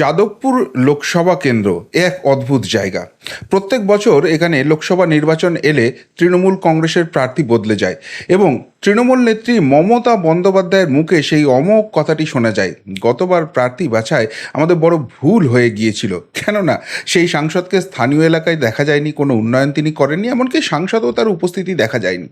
যাদবপুর লোকসভা কেন্দ্র এক অদ্ভুত জায়গা। প্রত্যেক বছর এখানে লোকসভা নির্বাচন এলে তৃণমূল কংগ্রেসের প্রার্থী বদলে যায় এবং তৃণমূল নেত্রী মমতা বন্দ্যোপাধ্যায়ের মুখে সেই অমোঘ কথাটি শোনা যায়। গতবার প্রার্থী বাছায় আমাদের বড় ভুল হয়ে গিয়েছিল। কেননা, সেই সাংসদকে স্থানীয় এলাকায় দেখা যায়নি, কোনো উন্নয়ন তিনি করেননি, এমনকি সাংসদও তার উপস্থিতি দেখা যায়নি।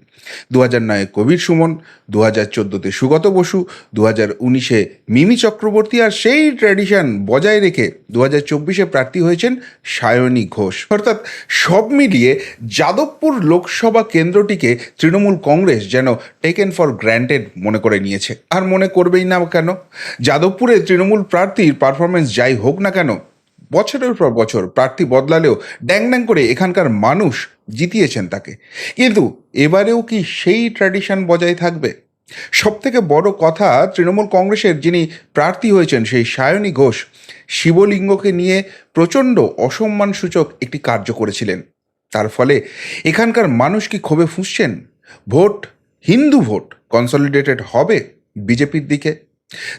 দু হাজার নয়ে কবির সুমন দু হাজার চোদ্দোতে সুগত বসু দু হাজার উনিশে মিমি চক্রবর্তী আর সেই ট্র্যাডিশন বজায় রেখে দু হাজার চব্বিশে প্রার্থী হয়েছেন সায়নী ঘোষ। অর্থাৎ সব মিলিয়ে যাদবপুর লোকসভা কেন্দ্রটিকে তৃণমূল কংগ্রেস যেন টেকেন ফর গ্র্যান্টেড মনে করে নিয়েছে। আর মনে করবেই না কেন? যাদবপুরে তৃণমূল প্রার্থীর পারফরমেন্স যাই হোক না কেন, বছরের পর বছর প্রার্থী বদলালেও ড্যাং ড্যাং করে এখানকার মানুষ জিতিয়েছেন তাকে। কিন্তু এবারেও কি সেই ট্র্যাডিশন বজায় থাকবে? সব থেকে বড় কথা তৃণমূল কংগ্রেসের যিনি প্রার্থী হয়েছেন সেই সায়নী ঘোষ, শিবলিঙ্গকে নিয়ে প্রচণ্ড অসম্মানসূচক একটি কার্য করেছিলেন। তার ফলে এখানকার মানুষ কি ক্ষোভে ফুঁসছেন? ভোট হিন্দু ভোট কনসলিডেটেড হবে বিজেপির দিকে?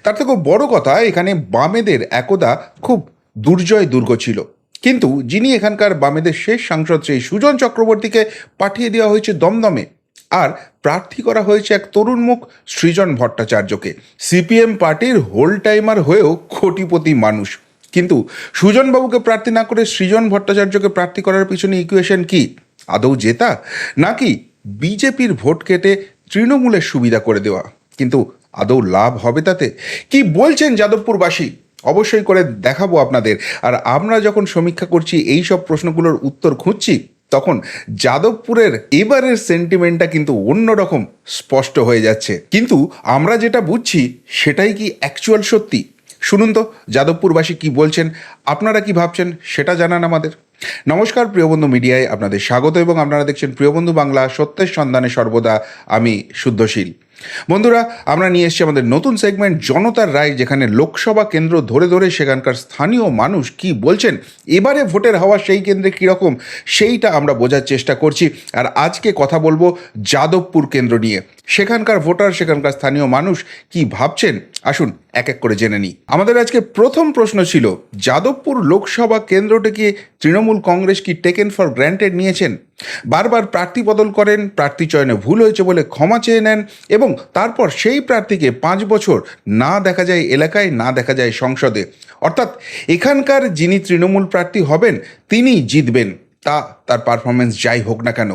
তার থেকেও বড় কথা, এখানে বামেদের একদা খুব দুর্জয় দুর্গ ছিল। কিন্তু যিনি এখানকার বামেদের শেষ সাংসদ, সেই সুজন চক্রবর্তীকে পাঠিয়ে দেওয়া হয়েছে দমদমে। আর প্রার্থী করা হয়েছে এক তরুণ মুখ, সৃজন ভট্টাচার্যকে। সিপিএম পার্টির হোল টাইমার হয়েও কোটিপতি মানুষ। কিন্তু সুজনবাবুকে প্রার্থী না করে সৃজন ভট্টাচার্যকে প্রার্থী করার পিছনে ইকুয়েশন কি? আদৌ জেতা? নাকি বিজেপির ভোট কেটে তৃণমূলের সুবিধা করে দেওয়া। কিন্তু আদৌ লাভ হবে তাতে? কি বলছেন যাদবপুরবাসী? অবশ্যই করে দেখাবো আপনাদের। আর আমরা যখন সমীক্ষা করছি, এই সব প্রশ্নগুলোর উত্তর খুঁজছি, তখন যাদবপুরের এবারের সেন্টিমেন্টটা কিন্তু অন্যরকম স্পষ্ট হয়ে যাচ্ছে। কিন্তু আমরা যেটা বুঝছি, সেটাই কি অ্যাকচুয়াল সত্যি? শুনুন তো, যাদবপুরবাসী কি বলছেন? আপনারা কি ভাবছেন? সেটা জানান আমাদের। নমস্কার, প্রিয়বন্ধু মিডিয়ায় আপনাদের স্বাগত এবং আপনারা দেখছেন প্রিয়বন্ধু বাংলা, সত্যের সন্ধানে সর্বদা আমি শুদ্ধশীল। বন্ধুরা, আমরা নিয়ে এসেছি আমাদের নতুন সেগমেন্ট জনতার রায়, যেখানে লোকসভা কেন্দ্র ধরে ধরে সেখানকার স্থানীয় মানুষ কি বলছেন, এবারে ভোটের হওয়া সেই কেন্দ্রে কীরকম, সেইটা আমরা বোঝার চেষ্টা করছি। আর আজকে কথা বলব যাদবপুর কেন্দ্র নিয়ে। সেখানকার ভোটার, সেখানকার স্থানীয় মানুষ কি ভাবছেন? আসুন এক এক করে জেনে নিই। আমাদের আজকে প্রথম প্রশ্ন ছিল, যাদবপুর লোকসভা কেন্দ্রটিকে তৃণমূল কংগ্রেস কি টেকেন ফর গ্র্যান্টেড নিয়েছেন? বারবার প্রার্থী বদল করেন, প্রার্থী চয়নে ভুল হয়েছে বলে ক্ষমা চেয়ে নেন এবং তারপর সেই প্রার্থীকে পাঁচ বছর না দেখা যায় এলাকায়, না দেখা যায় সংসদে। অর্থাৎ এখানকার যিনি তৃণমূল প্রার্থী হবেন, তিনিই জিতবেন। তা তার পারফরমেন্স যাই হোক না কেন।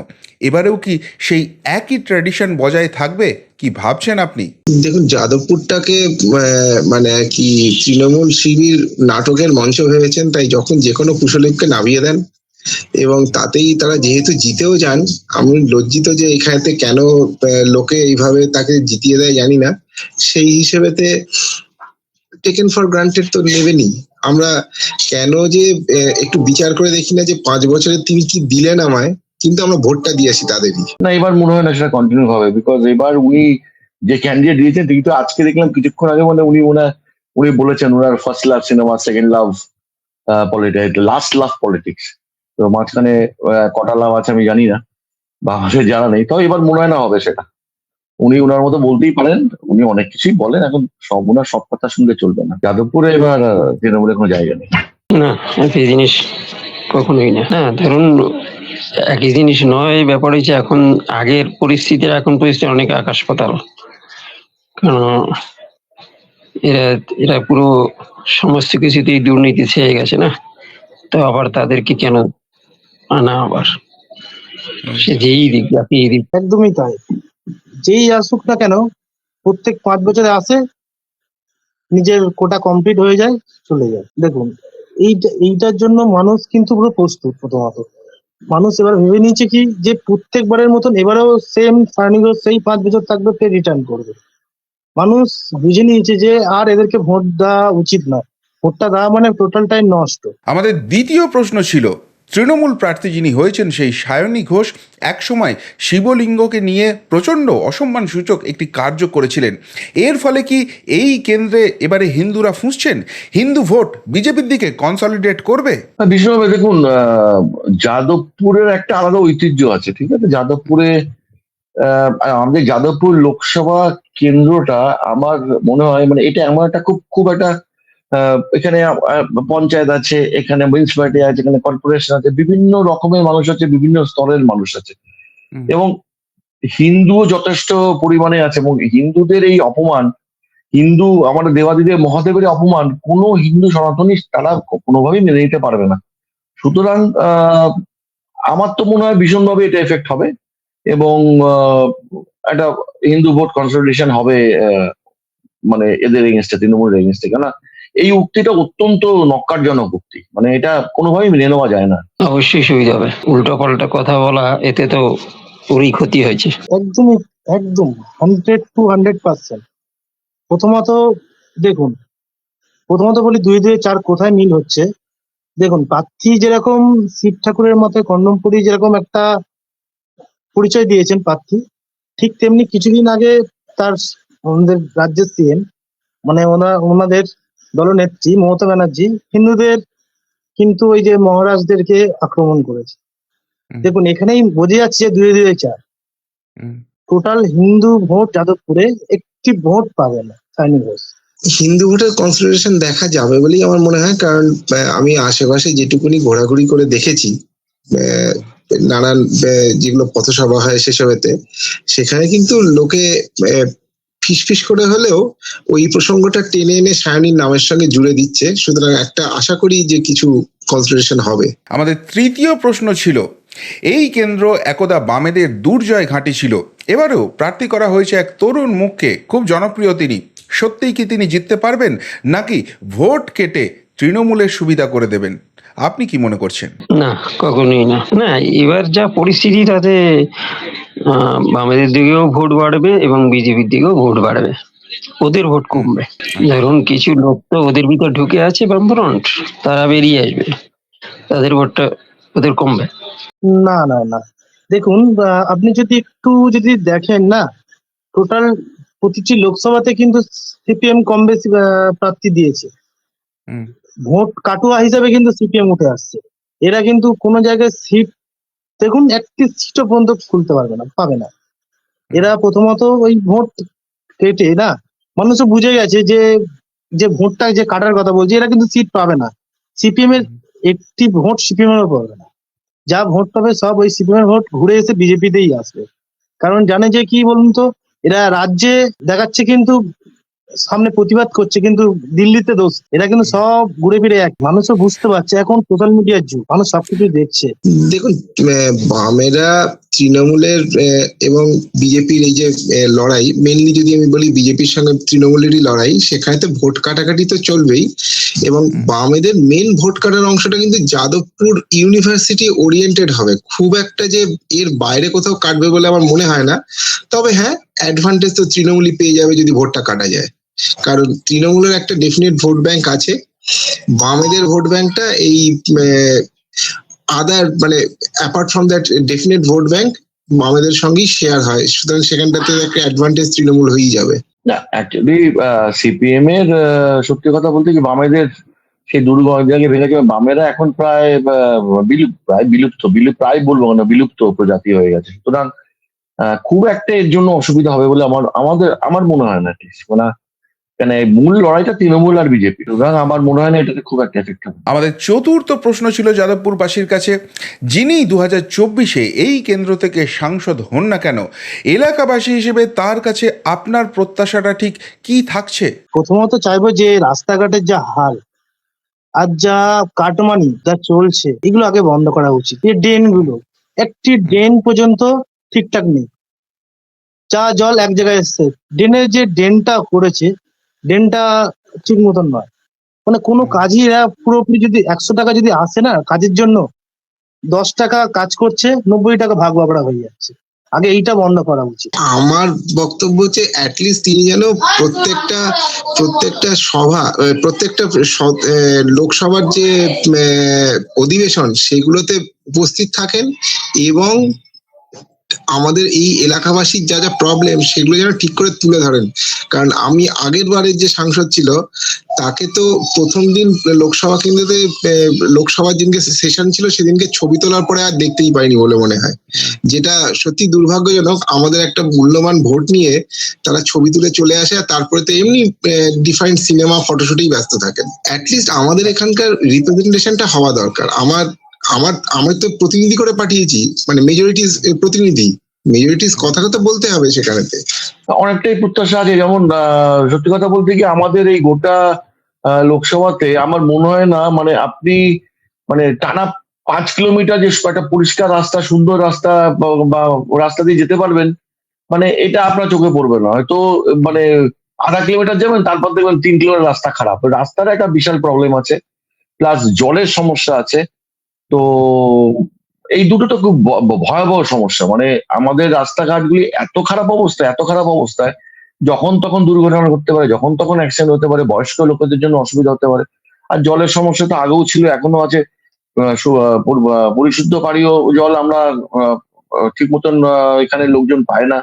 এবারেও কি সেই একই ট্র্যাডিশন বজায় থাকবে? কি ভাবছেন আপনি? দেখুন, যাদবপুরটাকে মানে কি তৃণমূল শিবির নাটকের মঞ্চ ভেবেছেন, তাই যখন যে কোনো কুশলীকে নামিয়ে দেন, এবং তাতেই তারা যেহেতু জিতেও যান, আমি লজ্জিত যে এখানেতে কেন লোকে এইভাবে তাকে জিতিয়ে দেয় জানি না। সেই হিসেবেতে টেকেন ফর গ্রান্টেড তো নেবেনই। আমরা কেন যে একটু বিচার করে দেখি না যে পাঁচ বছরে তিনি কি দিলেন আমায়, কিন্তু আমরা ভোটটা দিয়ে আসি তাদেরই। না, এবার মনে হয় না সেটা কন্টিনিউ হবে বিকজ এবার উনি যে ক্যান্ডিডেট দিয়েছেন তো আজকে দেখলাম কিছুক্ষণ আগে মানে উনি ওনার উনি বলেছেন ওনার first love cinema second love politics last love politics তো মাঝখানে কটা লাভ আছে আমি জানি না, বা আমাদের জানা নেই, তো এবার মনে হয় না হবে সেটা। উনি ওনার মতো বলতেই পারেন উনি অনেক কিছুই বলেন এখন সব ওনার সব কথা শুনলে চলবে না। যাদবপুরে এবার তৃণমূলের কোনো জায়গা নেই। না একই জিনিস কখনোই না। না ধরুন একই জিনিস নয় ব্যাপার হচ্ছে এখন আগের পরিস্থিতির এখন পরিস্থিতি অনেক আকাশ পাতাল কারণ এরা এরা পুরো সমস্ত কিছুতেই দুর্নীতি ছেয়ে গেছে না? তো আবার তাদেরকে কেন আনা আবার? সে যেই দিক যাকে দিক। একদমই তাই। যেই আসুক না কেন, প্রত্যেক পাঁচ বছরে আসে, নিজের কোটা কমপ্লিট হয়ে যায়, চলে যায়। দেখুন, এইটা, এইটার জন্য মানুষ কিন্তু পুরো প্রস্তুত প্রথমত। মানুষ এবার ভেবে নিয়েছে কি, যে প্রত্যেকবারের মতন এবারেও সেম ফার্নিগো সেই পাঁচ বছর থাকবে তে রিটার্ন করবে। মানুষ বুঝে নিয়েছে যে আর এদেরকে ভোট দেওয়া উচিত নয় ভোটটা দেওয়া মানে টোটালটাই নষ্ট। আমাদের দ্বিতীয় প্রশ্ন ছিল তৃণমূল প্রার্থী যিনি হয়েছেন সেই সায়নী ঘোষ একসময় শিবলিঙ্গকে নিয়ে প্রচণ্ড অসম্মান সূচক একটি কার্য করেছিলেন। এর ফলে কি এই কেন্দ্রে এবারে হিন্দুরা ফুঁসছেন? হিন্দু ভোট বিজেপির দিকে কনসলিডেট করবে? না, বিশেষভাবে দেখুন যাদবপুরের একটা আলাদা ঐতিহ্য আছে ঠিক আছে? যাদবপুরে আমাদের যাদবপুর লোকসভা কেন্দ্রটা আমার মনে হয় মানে এটা এমন একটা খুব খুব একটা এখানে পঞ্চায়েত আছে এখানে মিউনিসিপালিটি আছে এখানে কর্পোরেশন আছে বিভিন্ন রকমের মানুষ আছে বিভিন্ন স্তরের মানুষ আছে। এবং হিন্দুও যথেষ্ট পরিমাণে আছে এবং হিন্দুদের এই অপমান হিন্দু আমাদের দেবাদিদেব মহাদেবের অপমান কোনো হিন্দু সনাতনী তারা কোনোভাবেই মেনে নিতে পারবে না। সুতরাং আহ, আমার তো মনে হয় ভীষণভাবে এটা এফেক্ট হবে এবং একটা হিন্দু ভোট কনসলিডেশন হবে আহ, মানে এদের এগেনস্টে তৃণমূলের এগেনস্টে কেন এই উক্তিটা অত্যন্ত নক্কারজনক উক্তি। মানে এটা কোনোভাবেই মেনে নেওয়া যায় না। অবশ্যই সুবিধা হবে। উল্টো পাল্টা কথা বলা এতে তো ওরই ক্ষতি হয়েছে। একদমই একদম হান্ড্রেড টু হান্ড্রেড পার্সেন্ট প্রথমত দেখুন প্রথমত বলি দুই দুই চার কোথায় মিল হচ্ছে? দেখুন প্রার্থী যেরকম শিব ঠাকুরের মতে কন্ডমপুরি যেরকম একটা পরিচয় দিয়েছেন প্রার্থী ঠিক তেমনি কিছুদিন আগে তার আমাদের রাজ্যের সিএম মানে ওনার ওনাদের দলনেত্রী মমতা ব্যানার্জি হিন্দুদের কিন্তু ওই যে মহারাজদেরকে আক্রমণ করেছে। দেখুন এখানেই বোঝা যাচ্ছে যে দুই দুই চার। টোটাল হিন্দু ভোট যাদবপুরে একটি ভোট পাবে না সাইনি ঘোষ। হিন্দু ভোটের কনসিডারেশন দেখা যাবে বলেই আমার মনে হয় কারণ আমি আশেপাশে যেটুকুনি ঘোরাঘুরি করে দেখেছি আহ, নানান যেগুলো পথসভা হয় সেসবেতে সেখানে কিন্তু লোকে ফিসফিস করে হলেও ওই প্রসঙ্গটা টেনে এনে সায়নীর নামের সঙ্গে জুড়ে দিচ্ছে। সুতরাং একটা আশা করি যে কিছু কনসিডারেশন হবে। আমাদের তৃতীয় প্রশ্ন ছিল, এই কেন্দ্র একদা বামেদের দুর্জয় ঘাঁটি ছিল। এবারেও প্রার্থী করা হয়েছে এক তরুণ মুখকে, খুব জনপ্রিয় তিনি। সত্যিই কি তিনি জিততে পারবেন? নাকি ভোট কেটে তৃণমূলের সুবিধা করে দেবেন? আপনি কি মনে করছেন? না কখনোই না। না এবার যা পরিস্থিতি তাতে আহ, বামেদের দিকেও ভোট বাড়বে এবং বিজেপির দিকেও ভোট বাড়বে। ওদের ভোট কমবে। ধরুন কিছু লোক তো ওদের ভিতর ঢুকে আছে বামফ্রন্ট তারা বেরিয়ে আসবে। তাদের ভোটটা ওদের কমবে। না না না। দেখুন আপনি যদি একটু যদি দেখেন না টোটাল প্রতিটি লোকসভাতে কিন্তু সিপিএম কম বেশি প্রার্থী দিয়েছে। হুম। ভোট কাটুয়া হিসাবে কিন্তু সিপিএম উঠে আসছে। এরা কিন্তু কোনো জায়গায় সিট, দেখুন, একটি সিটও পর্যন্ত খুলতে পারবে না, পাবে না। এরা প্রথমত ওই ভোট কেটে, না? মানুষও বুঝে গেছে যে যে ভোটটা, যে কাটার কথা বলছে, এরা কিন্তু সিট পাবে না। সিপিএম এর একটি ভোট সিপিএম এর পাবে না। যা ভোট পাবে সব ওই সিপিএম এর ভোট ঘুরে এসে বিজেপিতেই আসবে। কারণ জানে যে কি বলুন তো, এরা রাজ্যে দেখাচ্ছে কিন্তু সামনে প্রতিবাদ করছে, কিন্তু দিল্লিতে দোষ। এটা কিন্তু সব ঘুরে ফিরে এক। মানুষও বুঝতে পারছে, এখন সোশ্যাল মিডিয়ার যুগ। মানুষ সবকিছু দেখছে। দেখুন বামেরা তৃণমূলের এবং বিজেপির এই যে লড়াই মেনলি যদি আমি বলি বিজেপির সঙ্গে তৃণমূলেরই লড়াই সেখানে তো ভোট কাটাকাটি তো চলবেই। এবং বামেদের মেন ভোট কাটার অংশটা কিন্তু যাদবপুর ইউনিভার্সিটি ওরিয়েন্টেড হবে। খুব একটা যে এর বাইরে কোথাও কাটবে বলে আমার মনে হয় না। তবে হ্যাঁ অ্যাডভান্টেজ তো তৃণমূলই পেয়ে যাবে যদি ভোটটা কাটা যায়। কারণ তৃণমূলের একটা ডেফিনেট ভোট ব্যাংক আছে। বামেদের ভোট ব্যাংকটা এই আদার মানে apart from that definite vote bank বামেদের সঙ্গেই শেয়ার হয়। সুতরাং সেখানটাতে একটা অ্যাডভান্টেজ তৃণমূল হয়েই যাবে। না অ্যাকচুয়ালি সিপিএম এর সত্যি কথা বলতে কি, বামেদের সেই দুর্গকে ভেঙেছে বামেরা এখন প্রায় বিলুপ্ত প্রায় বিলুপ্ত বিলুপ্ত প্রায় বলব না, বিলুপ্ত প্রজাতি হয়ে গেছে। সুতরাং খুব একটা এর জন্য অসুবিধা হবে বলে আমার, আমাদের, আমার মনে হয় না ঠিক মানে মূল লড়াইটা তৃণমূল আর বিজেপি সুতরাং আমার মনে হয় না এটাতে খুব একটা এফেক্ট হবে। আমাদের চতুর্থ প্রশ্ন ছিল যাদবপুরবাসীর কাছে যিনি দু হাজার চব্বিশে এই কেন্দ্র থেকে সাংসদ হন না কেন এলাকাবাসী হিসেবে তার কাছে আপনার প্রত্যাশাটা ঠিক কি থাকছে? প্রথমত চাইব যে রাস্তাঘাটের যা হাল আর যা কাটমানি যা চলছে এগুলো আগে বন্ধ করা উচিত। এই ড্রেনগুলো একটি ড্রেন পর্যন্ত ঠিকঠাক নেই। যা জল এক জায়গায় এসছে। ড্রেনের যে ড্রেনটা করেছে ড্রেনটা ঠিক মতন নয়। মানে কোনো কাজই এরা পুরোপুরি যদি একশো টাকা যদি আসে না কাজের জন্য দশ টাকা কাজ করছে নব্বই টাকা ভাগ বাবড়া হয়ে যাচ্ছে। আগে এইটা বন্ধ করা উচিত। আমার বক্তব্য হচ্ছে অ্যাটলিস্ট তিনি যেন প্রত্যেকটা প্রত্যেকটা সভা প্রত্যেকটা লোকসভার যে অধিবেশন সেগুলোতে উপস্থিত থাকেন এবং আমাদের এই এলাকাবাসীর যা যা প্রবলেম সেগুলো যেন ঠিক করে তুলে ধরেন। কারণ আমি আগের বারের যে সাংসদ ছিল তাকে তো প্রথম দিন লোকসভা কেন্দ্রতে আহ, লোকসভার দিনকে সেশন ছিল সেদিনকে ছবি তোলার পরে আর দেখতেই পাইনি বলে মনে হয়। যেটা সত্যি দুর্ভাগ্যজনক আমাদের একটা মূল্যবান ভোট নিয়ে তারা ছবি তুলে চলে আসে আর তারপরে তো এমনি ডিফাইন্ড সিনেমা ফটোশুটেই ব্যস্ত থাকেন। অ্যাটলিস্ট আমাদের এখানকার রিপ্রেজেন্টেশনটা হওয়া দরকার। আমার আমার, আমি তো প্রতিনিধি করে পাঠিয়েছি মানে মেজরিটিস প্রতিনিধি। মেজরিটিস কথাটা তো বলতে হবে সেখানেতে। অনেকটাই প্রত্যাশা আছে, যেমন সত্যি কথা বলতে কি আমাদের এই গোটা লোকসভাতে আমার মনে হয় না মানে আপনি মানে টানা পাঁচ কিলোমিটার যে একটা পরিষ্কার রাস্তা, সুন্দর রাস্তা, বা রাস্তা দিয়ে যেতে পারবেন মানে এটা আপনার চোখে পড়বে না। হয়তো মানে আধা কিলোমিটার যাবেন, তারপর দেখবেন তিন কিলোমিটার রাস্তা খারাপ। রাস্তার একটা বিশাল প্রবলেম আছে প্লাস জলের সমস্যা আছে। তো এই দুটো তো খুব ভয়াবহ সমস্যা। মানে আমাদের রাস্তাঘাটগুলি এত খারাপ অবস্থা, এত খারাপ অবস্থায়, যখন তখন দুর্ঘটনা ঘটতে পারে, যখন তখন অ্যাক্সিডেন্ট হতে পারে, বয়স্ক লোকেদের জন্য অসুবিধা হতে পারে। আর জলের সমস্যা তো আগেও ছিল, এখনও আছে। পরিশুদ্ধ পানীয় জল আমরা ঠিক মতন এখানে লোকজন পায় না।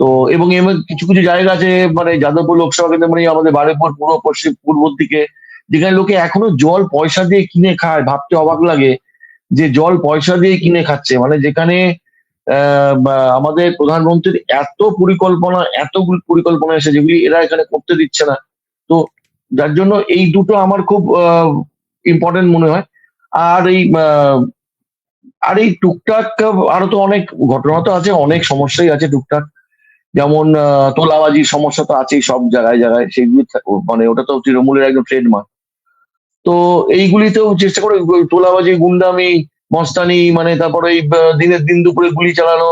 তো এবং এমন কিছু কিছু জায়গা আছে মানে যাদবপুর লোকসভা কেন্দ্র মানে আমাদের বারেপুর পূর্ব পশ্চিম, পূর্বর দিকে, যেখানে লোকে এখনও জল, পয়সা দিয়ে কিনে খায়, ভাবতে অবাক লাগে। যে জল পয়সা দিয়ে কিনে খাচ্ছে মানে যেখানে আমাদের প্রধানমন্ত্রীর এত পরিকল্পনা এতগুলি পরিকল্পনা এসে যেগুলি এরা এখানে করতে দিচ্ছে না। তো যার জন্য এই দুটো আমার খুব ইম্পর্টেন্ট মনে হয়। আর এই আর এই টুকটাক আরও তো অনেক ঘটনা তো আছে, অনেক সমস্যাই আছে টুকটাক। যেমন তোলাবাজির সমস্যা তো আছেই সব জায়গায় জায়গায় সেগুলি মানে ওটা তো তৃণমূলের একদম ট্রেডমার্ক তো এইগুলিতেও চেষ্টা করে তোলাবাজি, গুন্ডামি, মস্তানি মানে তারপরে এই দিনের দিন দুপুরে গুলি চালানো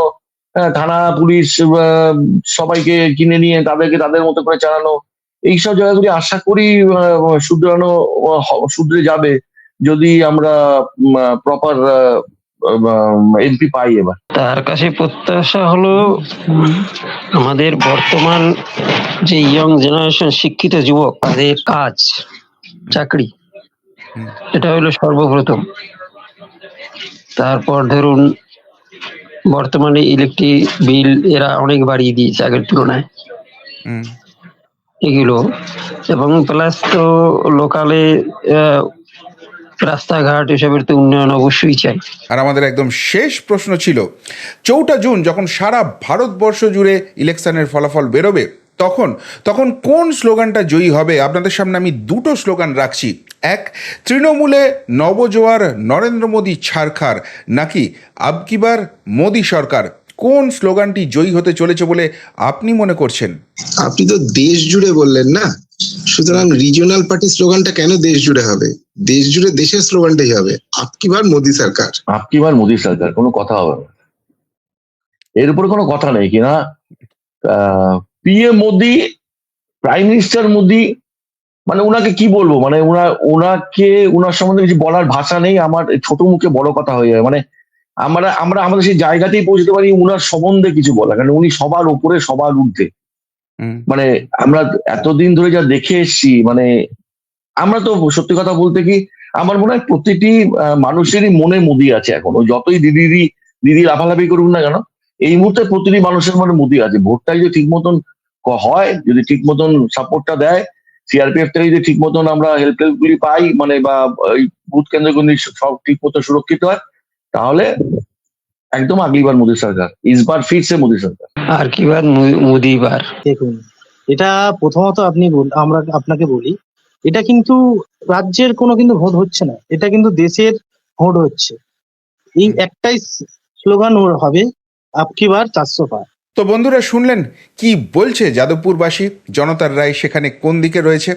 থানা, পুলিশ সবাইকে কিনে নিয়ে তাদেরকে তাদের মতো করে চালানো, এইসব জায়গাগুলি আশা করি শুধরানো শুধরে যাবে যদি আমরা প্রপার এমপি পাই এবার তার কাছে প্রত্যাশা হলো, আমাদের বর্তমান যে ইয়ং জেনারেশন শিক্ষিত যুবক, তাদের কাজ, চাকরি। এটা হলো সর্বপ্রথম। তারপর ধরুন বর্তমানে ইলেকট্রিক বিল এরা অনেক বাড়িয়ে দিয়েছে আগের তুলনায়। হুম। এগুলো। এবং প্লাস তো লোকালে রাস্তাঘাট এসবের তো উন্নয়ন অবশ্যই চাই। আর আমাদের একদম শেষ প্রশ্ন ছিল চৌঠা জুন যখন সারা ভারতবর্ষ জুড়ে ইলেকশনের ফলাফল বেরোবে তখন তখন কোন স্লোগানটা জয়ী হবে? আপনাদের সামনে আমি দুটো স্লোগান রাখছি। এক তৃণমূলে নবজোয়ার নরেন্দ্র মোদী ছাড়খার নাকি আবকিবার মোদী সরকার? কোন স্লোগানটি জয়ী হতে চলেছে বলে আপনি মনে করছেন? আপনি তো দেশ জুড়ে বললেন না? সুতরাং রিজিওনাল পার্টি স্লোগানটা কেন দেশ জুড়ে হবে? দেশ জুড়ে দেশের স্লোগানটাই হবে আপকিবার মোদী সরকার? আপনি বার মোদী সরকার? কোনো কথা হবে না। এর উপরে কোনো কথা নেই কিনা? PM Modi prime minister Modi মানে ওনাকে কি বলব? মানে ওনা ওনাকে ওনার সম্বন্ধে কিছু বলার ভাষা নেই আমার ছোট মুখে বড় কথা হয়ে যায় মানে আমরা আমরা আমাদের সেই জায়গাতেই পৌঁছতে পারি ওনার সম্বন্ধে কিছু বলা কারণ উনি সবার উপরে সবার ঊর্ধ্বে। মানে আমরা এতদিন ধরে যা দেখে এসছি মানে আমরা তো সত্যি কথা বলতে কি আমার মনে হয় প্রতিটি আহ, মানুষেরই মনে মুদি আছে এখন। যতই দিদি দিদি দিদি লাফালাফি করুক না কেন এই মুহূর্তে প্রতিটি মানুষের মনে মুদি আছে। ভোটটা যদি ঠিক মতন হয় যদি ঠিক মতন সাপোর্টটা দেয় সিআরপিএফ থেকে যদি ঠিক মতন আমরা হেল্প হেল্প গুলি পাই মানে বা এই বুথ কেন্দ্রগুলি সব ঠিক মতো সুরক্ষিত হয় তাহলে একদম আগলিবার মোদী সরকার ইসবার ফিরছে মোদী সরকার। আর কি বার মোদি বার? দেখুন এটা প্রথমত আপনি বল- আমরা আপনাকে বলি এটা কিন্তু রাজ্যের কোনো কিন্তু ভোট হচ্ছে না এটা কিন্তু দেশের ভোট হচ্ছে। এই একটাই স্লোগান হবে আপকি বার চারশো পার। তো বন্ধুরা শুনলেন কি বলছে যাদবপুরবাসী? জনতার রায় সেখানে কোন দিকে রয়েছে?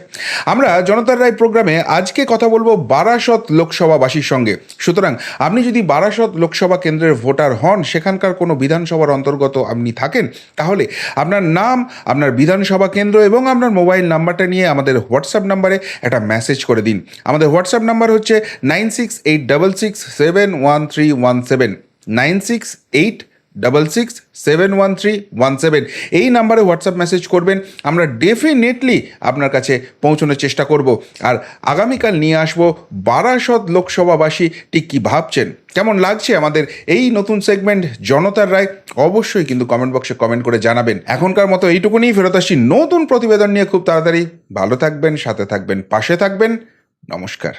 আমরা জনতার রায় প্রোগ্রামে আজকে কথা বলব বারাসত লোকসভাবাসীর সঙ্গে। সুতরাং আপনি যদি বারাসত লোকসভা কেন্দ্রের ভোটার হন, সেখানকার কোনো বিধানসভার অন্তর্গত আপনি থাকেন, তাহলে আপনার নাম, আপনার বিধানসভা কেন্দ্র এবং আপনার মোবাইল নাম্বারটা নিয়ে আমাদের হোয়াটসঅ্যাপ নাম্বারে একটা মেসেজ করে দিন। আমাদের হোয়াটসঅ্যাপ নাম্বার হচ্ছে nine six eight double six seven one three one seven. Nine six eight double six seven one three one seven এই নাম্বারে হোয়াটসঅ্যাপ মেসেজ করবেন, আমরা ডেফিনেটলি আপনার কাছে পৌঁছানোর চেষ্টা করব। আর আগামীকাল নিয়ে আসব বারাসত লোকসভাবাসী, ঠিক কী ভাবছেন? কেমন লাগছে আমাদের এই নতুন সেগমেন্ট জনতার রায় অবশ্যই কিন্তু কমেন্ট বক্সে কমেন্ট করে জানাবেন। এখনকার মতো এইটুকুনি ফেরত আসছি নতুন প্রতিবেদন নিয়ে খুব তাড়াতাড়ি। ভালো থাকবেন, সাথে থাকবেন, পাশে থাকবেন। নমস্কার।